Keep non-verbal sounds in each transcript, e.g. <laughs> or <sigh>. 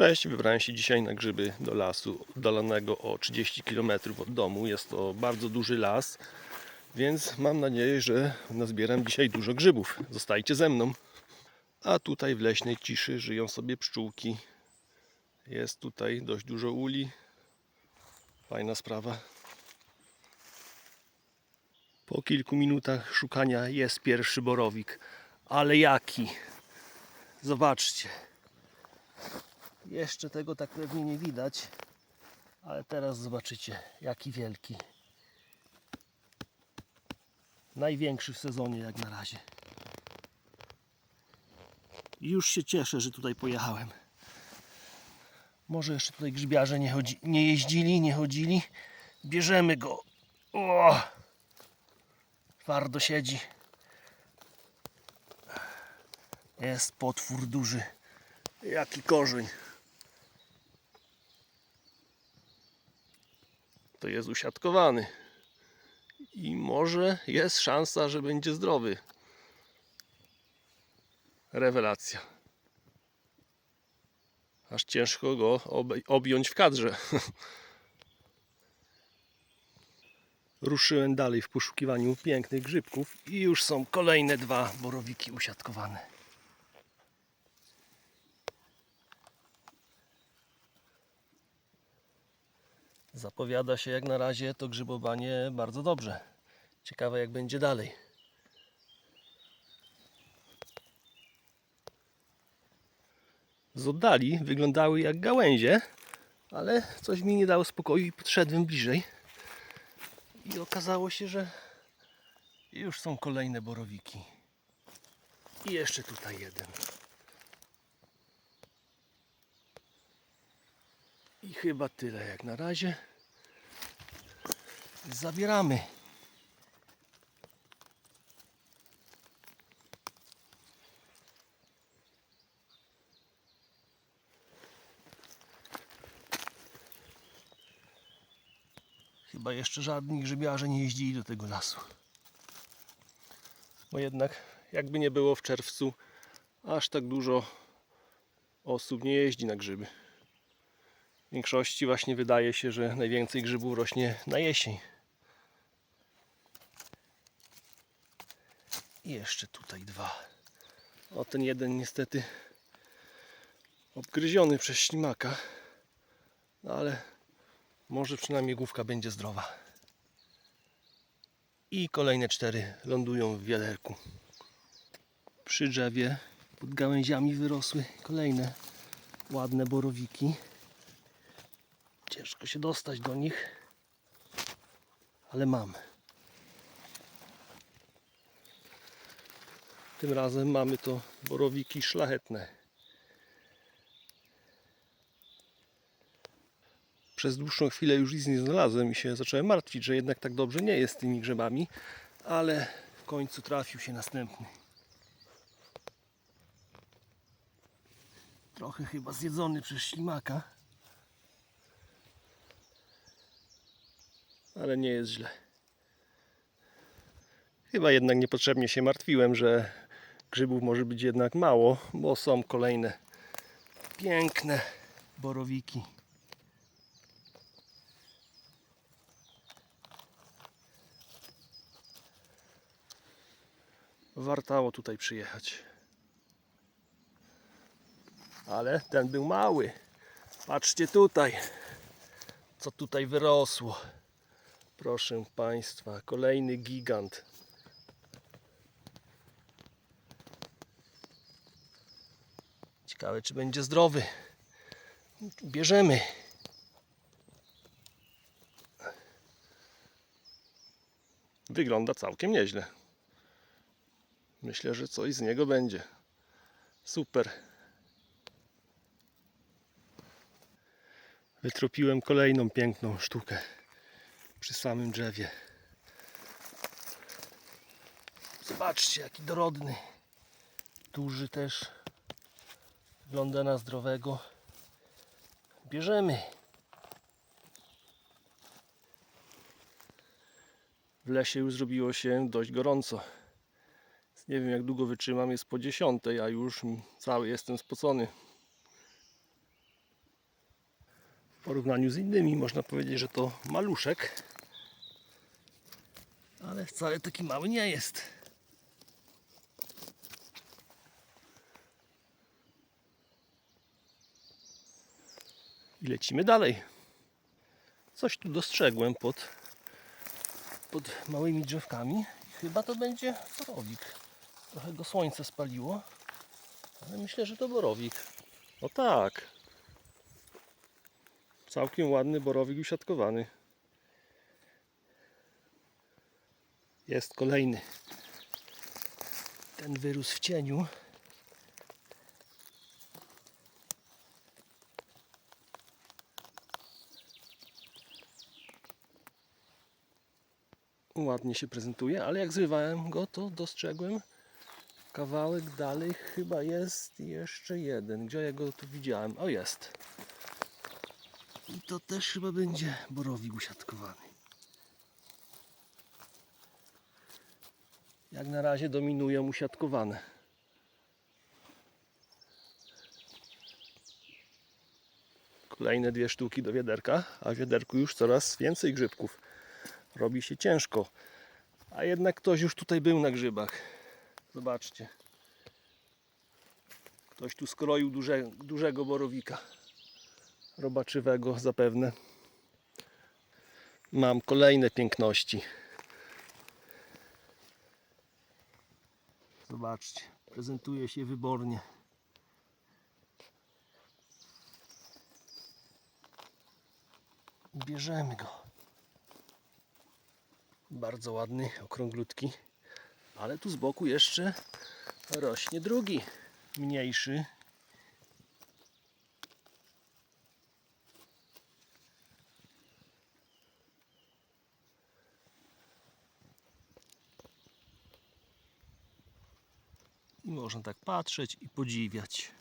Cześć, wybrałem się dzisiaj na grzyby do lasu oddalonego o 30 km od domu. Jest to bardzo duży las, więc mam nadzieję, że nazbieram dzisiaj dużo grzybów. Zostajcie ze mną. A tutaj w leśnej ciszy żyją sobie pszczółki. Jest tutaj dość dużo uli. Fajna sprawa. Po kilku minutach szukania jest pierwszy borowik. Ale jaki? Zobaczcie. Jeszcze tego tak pewnie nie widać, ale teraz zobaczycie, jaki wielki. Największy w sezonie jak na razie. Już się cieszę, że tutaj pojechałem. Może jeszcze tutaj grzybiarze nie, chodzi, nie jeździli, nie chodzili. Bierzemy go. O! Twardo siedzi. Jest potwór duży. Jaki korzeń. To jest usiadkowany. I może jest szansa, że będzie zdrowy. Rewelacja. Aż ciężko go ob- objąć w kadrze. <laughs> Ruszyłem dalej w poszukiwaniu pięknych grzybków i już są kolejne dwa borowiki usiadkowane. Zapowiada się jak na razie to grzybowanie bardzo dobrze. Ciekawe jak będzie dalej. Z oddali wyglądały jak gałęzie, ale coś mi nie dało spokoju i podszedłem bliżej. I okazało się, że już są kolejne borowiki. I jeszcze tutaj jeden. I chyba tyle jak na razie. Zabieramy. Chyba jeszcze żadni grzybiarze nie jeździli do tego lasu. Bo jednak, jakby nie było w czerwcu, aż tak dużo osób nie jeździ na grzyby. W większości właśnie wydaje się, że najwięcej grzybów rośnie na jesień. I jeszcze tutaj dwa. O ten jeden niestety obgryziony przez ślimaka. No ale może przynajmniej główka będzie zdrowa. I kolejne cztery lądują w wiaderku. Przy drzewie pod gałęziami wyrosły kolejne ładne borowiki. Ciężko się dostać do nich, ale mam. Tym razem mamy to borowiki szlachetne. Przez dłuższą chwilę już nic nie znalazłem i się zacząłem martwić, że jednak tak dobrze nie jest z tymi grzybami, ale w końcu trafił się następny. Trochę chyba zjedzony przez ślimaka. Ale nie jest źle. Chyba jednak niepotrzebnie się martwiłem, że grzybów może być jednak mało, bo są kolejne piękne borowiki. Wartało tutaj przyjechać. Ale ten był mały. Patrzcie tutaj, co tutaj wyrosło. Proszę Państwa, kolejny gigant. Ciekawe, czy będzie zdrowy. Bierzemy. Wygląda całkiem nieźle. Myślę, że coś z niego będzie. Super. Wytropiłem kolejną piękną sztukę przy samym drzewie. Zobaczcie, jaki dorodny. Duży też. Wygląda na zdrowego. Bierzemy. W lesie już zrobiło się dość gorąco. Nie wiem jak długo wytrzymam, jest po dziesiątej, a już cały jestem spocony. W porównaniu z innymi można powiedzieć, że to maluszek. Ale wcale taki mały nie jest. I lecimy dalej. Coś tu dostrzegłem pod, pod małymi drzewkami. Chyba to będzie borowik. Trochę go słońce spaliło, ale myślę, że to borowik. O tak. Całkiem ładny borowik usiadkowany. Jest kolejny. Ten wyrósł w cieniu. Ładnie się prezentuje, ale jak zrywałem go, to dostrzegłem kawałek dalej. Chyba jest jeszcze jeden. Gdzie ja go tu widziałem? O, jest. I to też chyba będzie borowik usiadkowany. Jak na razie dominują usiadkowane. Kolejne dwie sztuki do wiaderka, a w wiaderku już coraz więcej grzybków. Robi się ciężko. A jednak ktoś już tutaj był na grzybach. Zobaczcie. Ktoś tu skroił duże, dużego borowika. Robaczywego zapewne. Mam kolejne piękności. Zobaczcie, prezentuje się wybornie. Bierzemy go. Bardzo ładny, okrąglutki. Ale tu z boku jeszcze rośnie drugi, mniejszy. Można tak patrzeć i podziwiać.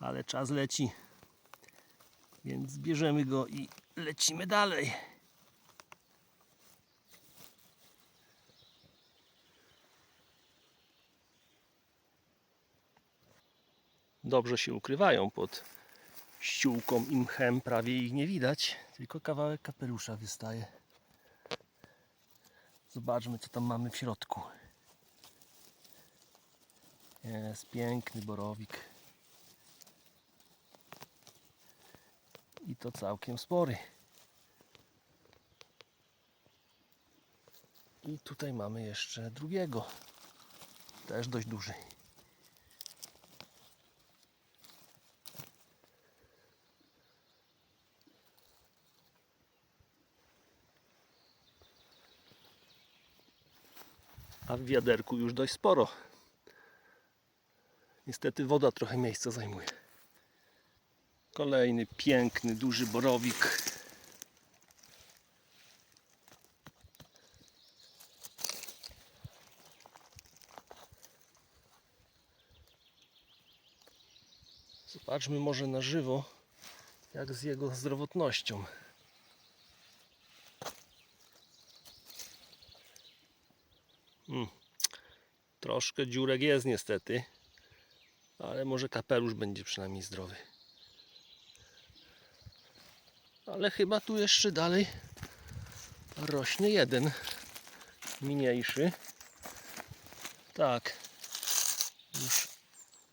Ale czas leci. Więc bierzemy go i lecimy dalej. Dobrze się ukrywają pod ściółką i mchem, prawie ich nie widać, tylko kawałek kapelusza wystaje. Zobaczmy, co tam mamy w środku. Jest piękny borowik. I to całkiem spory. I tutaj mamy jeszcze drugiego. Też dość duży. A w wiaderku już dość sporo. Niestety woda trochę miejsca zajmuje. Kolejny piękny, duży borowik. Zobaczmy może na żywo, jak z jego zdrowotnością. Hmm. Troszkę dziurek jest niestety, ale może kapelusz będzie przynajmniej zdrowy. Ale chyba tu jeszcze dalej rośnie jeden mniejszy. Tak. Już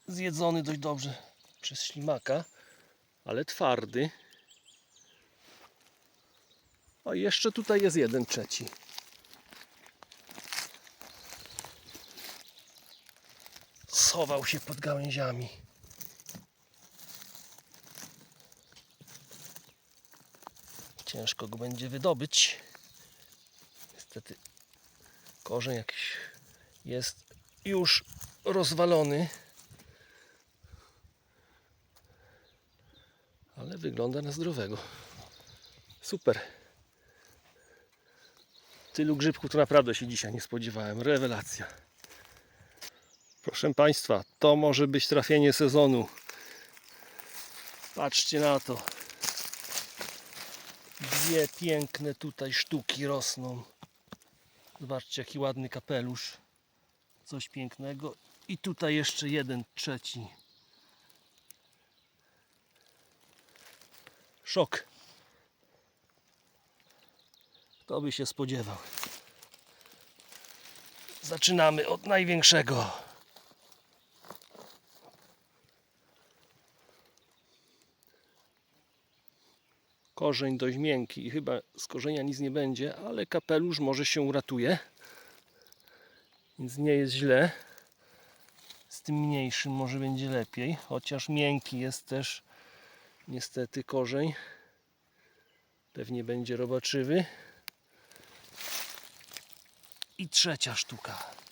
zjedzony dość dobrze przez ślimaka, ale twardy. O, jeszcze tutaj jest jeden trzeci. Schował się pod gałęziami. Ciężko go będzie wydobyć. Niestety korzeń jakiś jest już rozwalony. Ale wygląda na zdrowego. Super. Tylu grzybków to naprawdę się dzisiaj nie spodziewałem. Rewelacja. Proszę Państwa, to może być trafienie sezonu. Patrzcie na to. Dwie piękne tutaj sztuki rosną. Zobaczcie jaki ładny kapelusz. Coś pięknego. I tutaj jeszcze jeden trzeci. Szok. Kto by się spodziewał? Zaczynamy od największego. Korzeń dość miękki i chyba z korzenia nic nie będzie, ale kapelusz może się uratuje. Więc nie jest źle. Z tym mniejszym może będzie lepiej, chociaż miękki jest też niestety korzeń. Pewnie będzie robaczywy. I trzecia sztuka.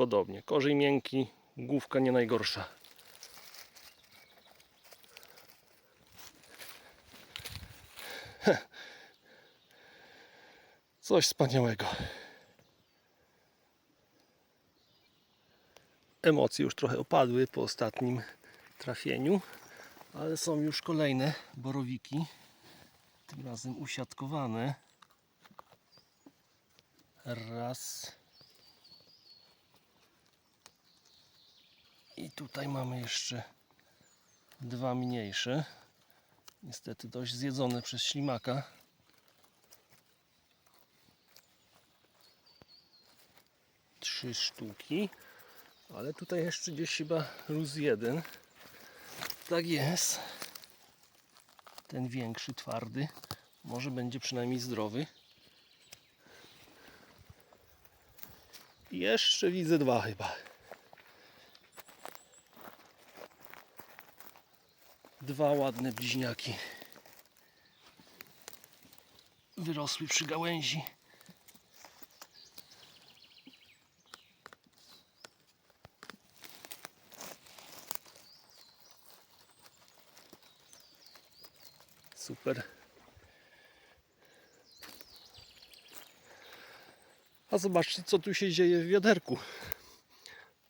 Podobnie. Korzeń miękki, główka nie najgorsza. <laughs> Coś wspaniałego. Emocje już trochę opadły po ostatnim trafieniu, ale są już kolejne borowiki. Tym razem usiadkowane. Raz. I tutaj mamy jeszcze dwa mniejsze. Niestety dość zjedzone przez ślimaka. Trzy sztuki. Ale tutaj jeszcze gdzieś chyba luz jeden. Tak jest. Ten większy, twardy. Może będzie przynajmniej zdrowy. Jeszcze widzę dwa chyba. Dwa ładne bliźniaki. Wyrosły przy gałęzi. Super. A zobaczcie, co tu się dzieje w wiaderku.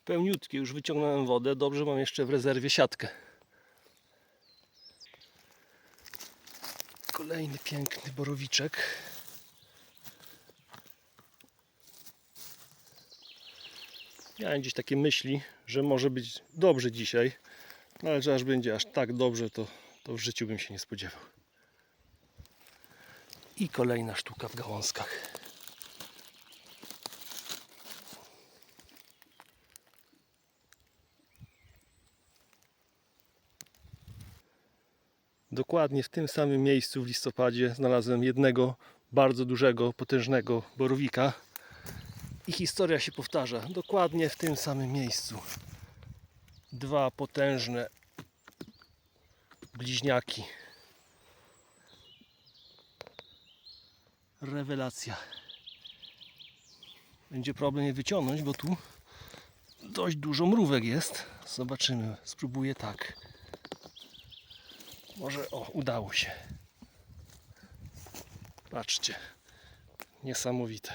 Pełniutkie, już wyciągnąłem wodę. Dobrze, mam jeszcze w rezerwie siatkę. Kolejny piękny borowiczek. Miałem gdzieś takie myśli, że może być dobrze dzisiaj, no ale że aż będzie aż tak dobrze, to, to w życiu bym się nie spodziewał. I kolejna sztuka w gałązkach. Dokładnie w tym samym miejscu w listopadzie znalazłem jednego bardzo dużego, potężnego borowika. I historia się powtarza. Dokładnie w tym samym miejscu. Dwa potężne bliźniaki. Rewelacja. Będzie problem je wyciągnąć, bo tu dość dużo mrówek jest. Zobaczymy. Spróbuję tak. Może o, udało się. Patrzcie. Niesamowite.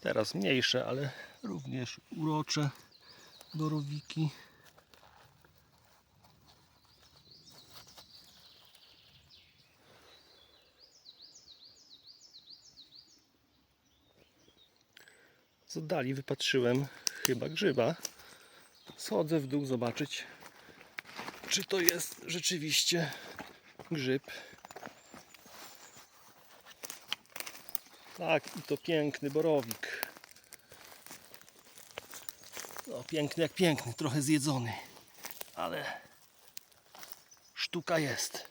Teraz mniejsze, ale również urocze borowiki. Z oddali wypatrzyłem chyba grzyba. Schodzę w dół zobaczyć, czy to jest rzeczywiście grzyb. Tak, i to piękny borowik. No, piękny jak piękny, trochę zjedzony, ale sztuka jest.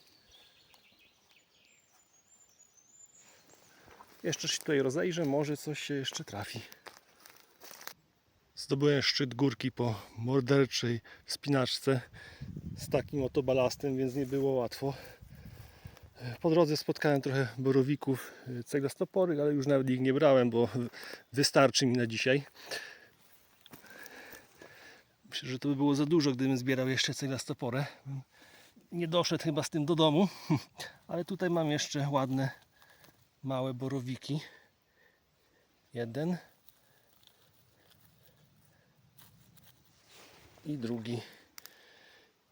Jeszcze się tutaj rozejrzę, może coś się jeszcze trafi. Zdobyłem szczyt górki po morderczej wspinaczce z takim oto balastem, więc nie było łatwo. Po drodze spotkałem trochę borowików, y, ceglastopory, ale już nawet ich nie brałem, bo wystarczy mi na dzisiaj. Myślę, że to by było za dużo, gdybym zbierał jeszcze ceglastoporę. Nie doszedł chyba z tym do domu, <laughs> ale tutaj mam jeszcze ładne, małe borowiki. Jeden. I drugi.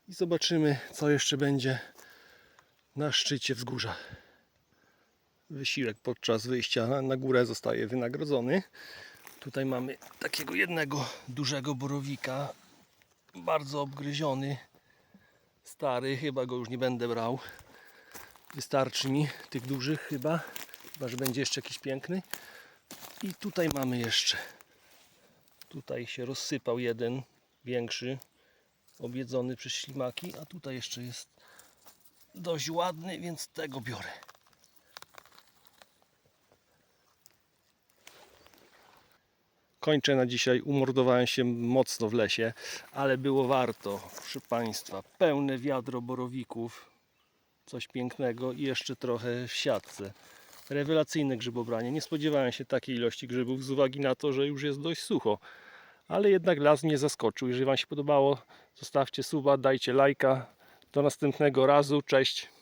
I zobaczymy, co jeszcze będzie na szczycie wzgórza. Wysiłek podczas wyjścia na- górę zostaje wynagrodzony. Tutaj mamy takiego jednego dużego borowika, bardzo obgryziony, stary, chyba go już nie będę brał. Wystarczy mi tych dużych chyba, chyba że będzie jeszcze jakiś piękny. I tutaj mamy jeszcze, tutaj się rozsypał jeden większy, objedzony przez ślimaki, a tutaj jeszcze jest dość ładny, więc tego biorę. Kończę na dzisiaj. Umordowałem się mocno w lesie, ale było warto, proszę Państwa. Pełne wiadro borowików, coś pięknego i jeszcze trochę w siatce. Rewelacyjne grzybobranie. Nie spodziewałem się takiej ilości grzybów z uwagi na to, że już jest dość sucho. Ale jednak las mnie zaskoczył. Jeżeli Wam się podobało, zostawcie suba, dajcie lajka. Do następnego razu. Cześć.